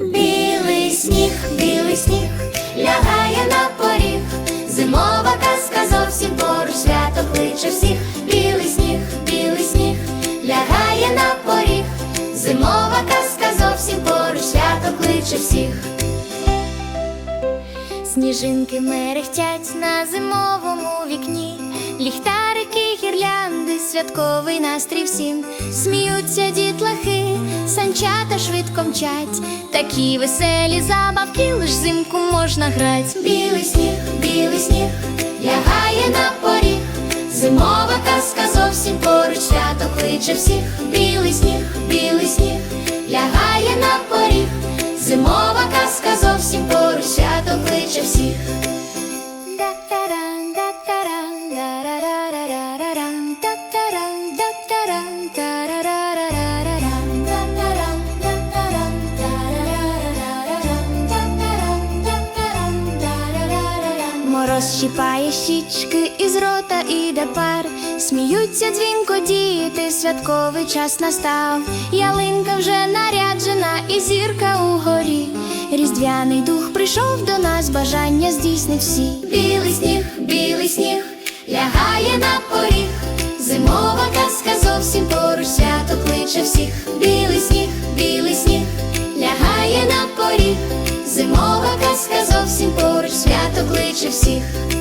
Білий сніг, білий сніг, лягає на поріг. Зимова казка зовсім поруч свято кличе всіх. Білий сніг, білий сніг, лягає на поріг. Зимова казка зовсім поруч свято кличе всіх. Сніжинки мерехтять на зимовому вікні, ліхтарики, гірлянди, святковий настрій всім, сміються дітлахи, санчата швидко мчать, такі веселі забавки, лиш зимку можна грать. Білий сніг, білий сніг, лягає на поріг, зимова казка зовсім поруч, свято кличе всіх. Білий сніг, білий сніг, та-ра-ра-ра-ран. Мороз щіпає щічки із рота іде пар, сміються дзвінко діти, святковий час настав. Ялинка вже наряджена і зірка угорі. Різдвяний дух прийшов до нас, бажання здійснить всі. Білий сніг, білий сніг, лягає на поріг. Зимова казка зовсім поруч свято кличе всіх. Білий сніг, білий сніг, лягає на поріг. Зимова казка кличе всіх.